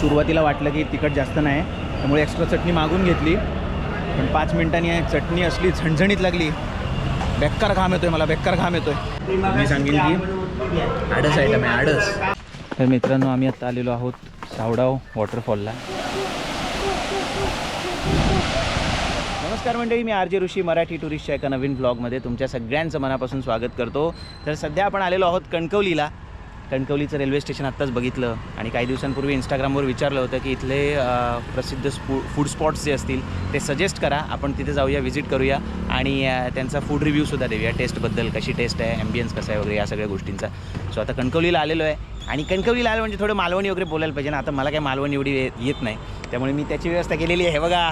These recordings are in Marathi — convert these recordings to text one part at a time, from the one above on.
सुरुवातीला वाटलं की तिखट जास्त नाही त्यामुळे एक्स्ट्रा चटणी मागून घेतली. पण पाच मिनिटांनी चटणी असली झणझणीत लागली. बेकार घाम येतोय मला बेकार घाम येतोय. मी सांगेन की आडस आयटम आहे आडस. तर मित्रांनो आम्ही आता आलेलो आहोत सावडाव वॉटरफॉलला. नमस्कार मंडळी मी आर जे ऋषी मराठी टुरिस्टच्या एका नवीन ब्लॉगमध्ये तुमच्या सगळ्यांचं मनापासून स्वागत करतो. तर सध्या आपण आलेलो आहोत कणकवलीला. कणकवलीचं रेल्वे स्टेशन आत्ताच बघितलं आणि काही दिवसांपूर्वी इंस्टाग्रामवर विचारलं होतं की इथले प्रसिद्ध स्पू फूड स्पॉट्स जे असतील ते सजेस्ट करा. आपण तिथे जाऊया व्हिजिट करूया आणि त्यांचा फूड रिव्ह्यूसुद्धा देऊया. टेस्टबद्दल कशी टेस्ट आहे ॲम्बियन्स कसं आहे वगैरे या सगळ्या गोष्टींचा. सो आता कणकवलीला आलेलो आहे आणि कणकवलीला आलं म्हणजे थोडं मालवणी वगैरे बोलायला पाहिजे ना. आता मला काय मालवणी एवढी येत नाही. त्यामुळे मी त्याची व्यवस्था केलेली आहे. बघा.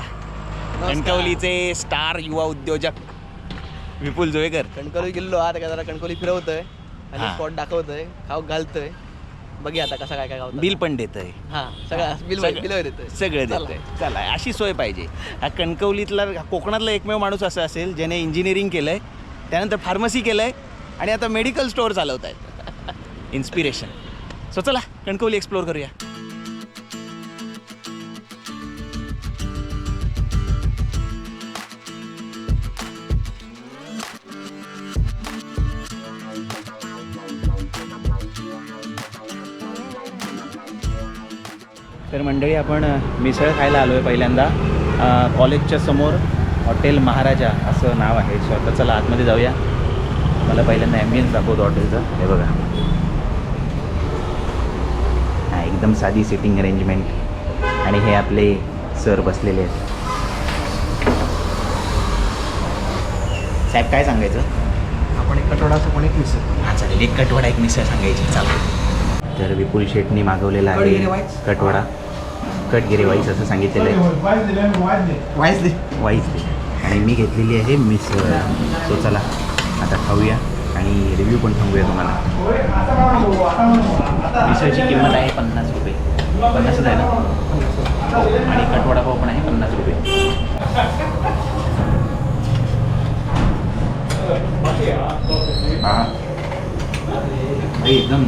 कणकवलीचे स्टार युवा उद्योजक विपुल जोवेकर कणकवली गेलो आता का? जरा कणकवली फिरवतोय. आणि हा. स्पॉट दाखवतोय खाऊ घालतोय. बघूया आता कसा काय काय गावतं. बिल पण देत आहे हा सगळं बिल सगळं- बिल देतोय. सगळं. देतोय. चला अशी सोय पाहिजे. हा कणकवलीतला कोकणातला एकमेव माणूस असा असेल ज्याने इंजिनिअरिंग केलं आहे त्यानंतर फार्मसी केलं आहे आणि आता मेडिकल स्टोअर चालवत आहेत इन्स्पिरेशन सो चला कणकवली एक्सप्लोअर करूया. तर मंडळी आपण मिसळ खायला आलो आहे पहिल्यांदा कॉलेजच्या समोर हॉटेल महाराजा असं नाव आहे. सो आता चला आतमध्ये जाऊया. मला पहिल्यांदा ॲम्बियन्स दाखवतो हॉटेलचं. हे बघा. हा एकदम साधी सिटिंग अरेंजमेंट आणि हे आपले सर बसलेले आहेत. साहेब काय सांगायचं? आपण एक कटोडा असं पण एक मिसळ. हा चालेल. एक कटवडा एक मिसळ सांगायची. चालेल. तर विपुल शेटनी मागवलेला आहे. कटवडा. कटगिरी वाईस असं सांगितलेलं आहे. वाईस दे वाईस दे आणि मी घेतलेली आहे मिसळ सो चला आता खाऊया आणि रिव्ह्यू पण सांगूया तुम्हाला. मिसळची किंमत आहे पन्नास रुपये. पन्नासच आहे ना? आणि कटवडा पाव पण आहे पन्नास रुपये. एकदम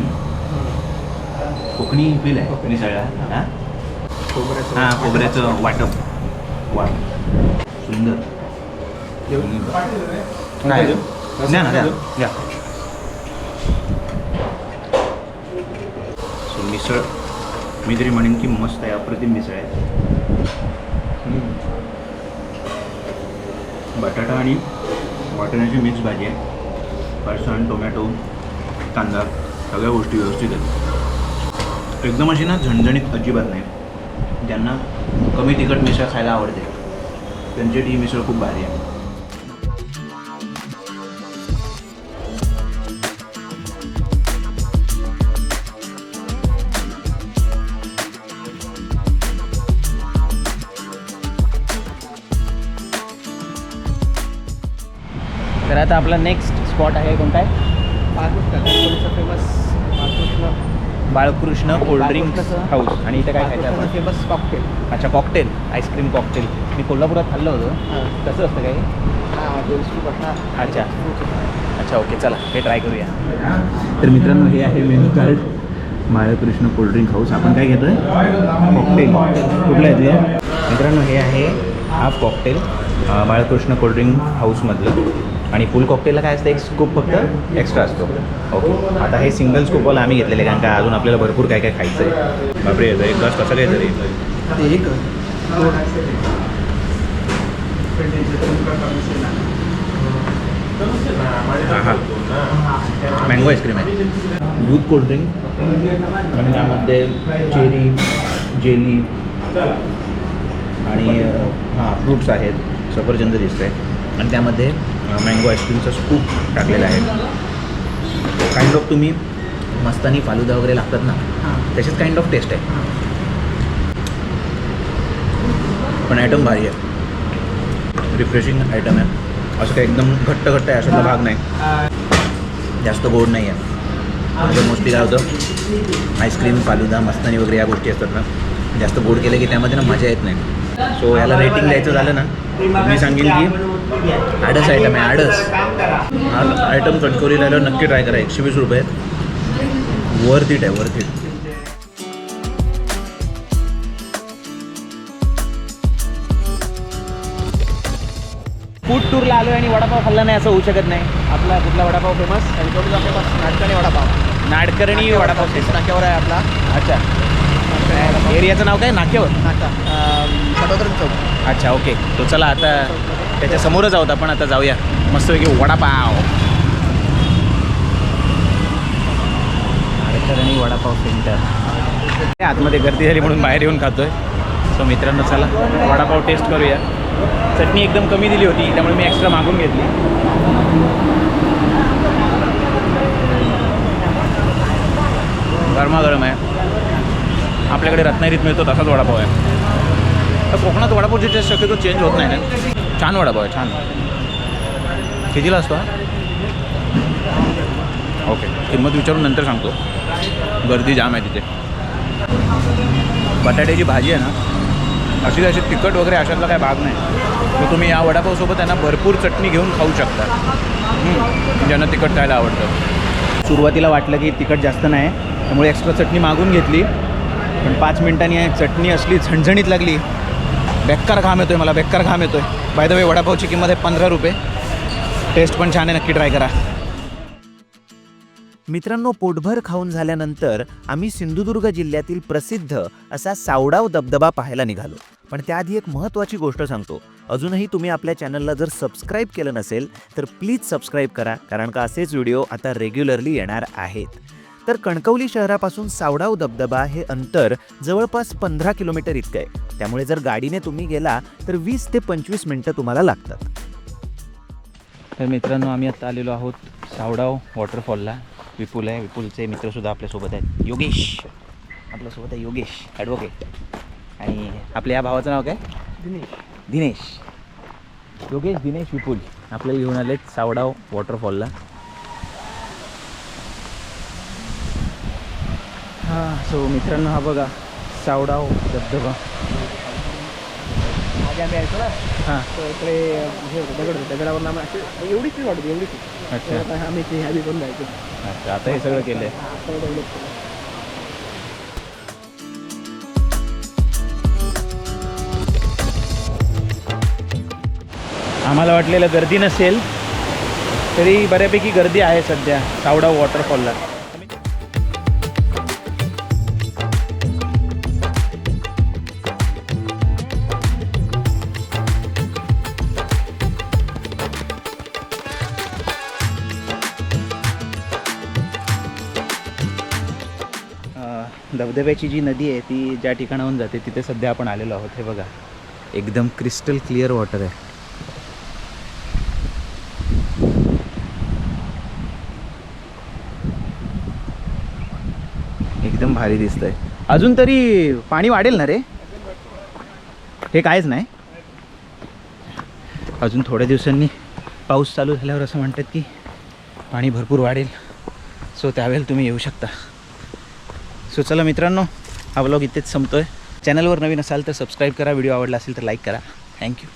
कोकणी फील आहे मिसळला हां? हां खोबऱ्याचं वाटप. वाट. सुंदर. काय द्या ना द्या. द्या. सो मिसळ. मी तरी म्हणेन की मस्त आहे अप्रतिम मिसळ आहे. बटाटा आणि वाटाण्याची मिक्स भाजी आहे. फरसाण टोमॅटो कांदा सगळ्या गोष्टी व्यवस्थित आहेत. एकदम अशी ना झणझणीत अजिबात नाही. ज्यांना कमी तिखट मिसळ खायला आवडते. त्यांची ही मिसळ खूप भारी आहे. तर आता आपला नेक्स्ट स्पॉट आहे कोणता आहे? Famous Balkrishna cold drink house. आणि इथे काय खायचं आपण? फेमस कॉकटेल अच्छा कॉकटेल आईस्क्रीम कॉकटेल मी कोल्हापुरात खाल्लं होतं. कसं असतं हा बघा अच्छा. अच्छा ओके चला हे ट्राय करूया. तर मित्रांनो हे आहे menu card. Balkrishna cold drink house. आपण काय घेतोय? कॉकटेल कुठलं आहे तुझं? मित्रांनो हे आहे half cocktail Balkrishna cold drink हाऊसमधलं. आणि फुल कॉकटेलला काय असतं एक स्कूप फक्त एक्स्ट्रा असतो. ओके आता हे सिंगल स्कूपवाला आम्ही घेतलेले कारण का अजून आपल्याला भरपूर काय काय खायचं आहे बापरे एक ग्लास कसं काय तरी ते एक मँगो आईस्क्रीम आहे. दूध कोल्ड्रिंक आणि त्यामध्ये चेरी जेली आणि हां फ्रूट्स आहेत. सफरचंद दिसतं आहे आणि त्यामध्ये मँगो आईस्क्रीमचा स्कूप टाकलेला आहे. काइंड ऑफ तुम्ही मस्तानी फालुदा वगैरे लागतात ना तसेच काइंड ऑफ टेस्ट आहे. पण आयटम भारी आहे. रिफ्रेशिंग आयटम आहे. असं काही एकदम घट्ट घट्ट आहे अशातला भाग नाही. जास्त गोड नाही आहे. म्हणजे मोस्टली काय होतं? आईस्क्रीम फालुदा मस्तानी वगैरे या गोष्टी असतात ना. जास्त गोड केलं की त्यामध्ये ना मजा येत नाही. सो याला रेटिंग द्यायचं झालं ना मी सांगेल की आडस आयटम आहे आडस हा आयटम कणकोरी राहिल्यावर नक्की ट्राय करा. एकशे वीस रुपये. वर्थ इट आहे वर्थ इट फूड टूरला आलो आणि वडापाव खाल्ला नाही असं होऊ शकत नाही. आपला कुठला वडापाव फेमस म्हणजे नाटकणी वडापाव. नाटकर्णी वडापाव नाक्यावर आहे आपला. अच्छा. एरियाचं नाव काय? नाक्यावर? नाका. चौक. अच्छा ओके. तो चला आता त्याच्या समोरच आहोत आपण आता जाऊया. मस्तपैकी वडापाव. नाडकर्णी वडापाव सेंटर आतमध्ये गर्दी झाली म्हणून बाहेर येऊन खातोय. सो मित्रांनो चला वडापाव टेस्ट करूया. चटणी एकदम कमी दिली होती त्यामुळे मी एक्स्ट्रा मागून घेतली गरमागरम आहे आपल्याकडे रत्नागिरीत मिळतो तसाच वडापाव आहे. तर कोकणात वडापावची टेस्ट शक्यतो चेंज होत नाही ना छान वडापाव आहे छान. कितीला असतो ओके किंमत विचारून नंतर सांगतो. गर्दी जाम आहे तिथे. बटाट्याची भाजी आहे ना अशी अशी तिखट वगैरे अशातला काय भाग नाही. तर तुम्ही या वडापावसोबत त्यांना भरपूर चटणी घेऊन खाऊ शकता. ज्यांना तिखट खायला आवडतं. सुरुवातीला वाटलं की तिखट जास्त नाही त्यामुळे एक्स्ट्रा चटणी मागून घेतली. पण पाच मिनिटांनी चटणी असली झणझणीत लागली बेकार घाम येतोय मला बेकार घाम येतोय. बाय द वे वडापावची किंमत आहे पंधरा रुपये. टेस्ट पण छान आहे नक्की ट्राय करा. मित्रांनो पोटभर खाऊन झाल्यानंतर आम्ही सिंधुदुर्ग जिल्ह्यातील प्रसिद्ध असा सावडाव धबधबा पाहायला निघालो. पण त्याआधी एक महत्त्वाची गोष्ट सांगतो. अजूनही तुम्ही आपल्या चॅनलला जर सबस्क्राईब केलं नसेल तर प्लीज सबस्क्राईब करा कारण का असेच व्हिडिओ आता रेग्युलरली येणार आहेत. तर कणकवली शहरापासून सावडाव धबधबा हे अंतर जवळपास पंधरा किलोमीटर इतकं आहे. त्यामुळे जर गाडीने तुम्ही गेला तर वीस ते पंचवीस मिनटं तुम्हाला लागतात. तर मित्रांनो आम्ही आता आलेलो आहोत सावडाव वॉटरफॉलला. विपुल आहे. विपुलचे मित्रसुद्धा आपल्यासोबत आहेत. योगेश. आपल्यासोबत आहे योगेश. ॲडव्होकेट आणि आपल्या या भावाचं नाव काय? दिनेश. दिनेश. योगेश दिनेश विपुल. आपल्याला घेऊन आलेत सावडाव वॉटरफॉलला. हां सो मित्रांनो हा बघा सावडाव धबधबा. आम्ही यायचो ना हां. तर इकडे हे होतं दगड होते दगडावर आम्ही अशी एवढीच एवढीच अच्छा. आता आम्ही ते हॅबी करून जायचो. अच्छा आता हे सगळं केलं आहे केलं. आम्हाला वाटलेलं गर्दी नसेल तरी बऱ्यापैकी गर्दी आहे सध्या सावडा वॉटरफॉलला धबधब्याची जी नदी आहे ती ज्या ठिकाणाहून जाते तिथे सध्या आपण आलेलो आहोत. हे बघा. एकदम क्रिस्टल क्लिअर वॉटर आहे. एकदम भारी दिसतंय. अजून तरी पाणी वाढेल ना रे? हे कायच नाही. अजून थोड्या दिवसांनी पाऊस चालू झाल्यावर असं म्हणतात की पाणी भरपूर वाढेल. सो त्यावेळेला तुम्ही येऊ शकता. सो चला मित्रांनो हा ब्लॉग इथेच संपतोय. चॅनलवर नवीन असाल तर सबस्क्राईब करा व्हिडिओ आवडला असेल तर लाईक करा. थँक्यू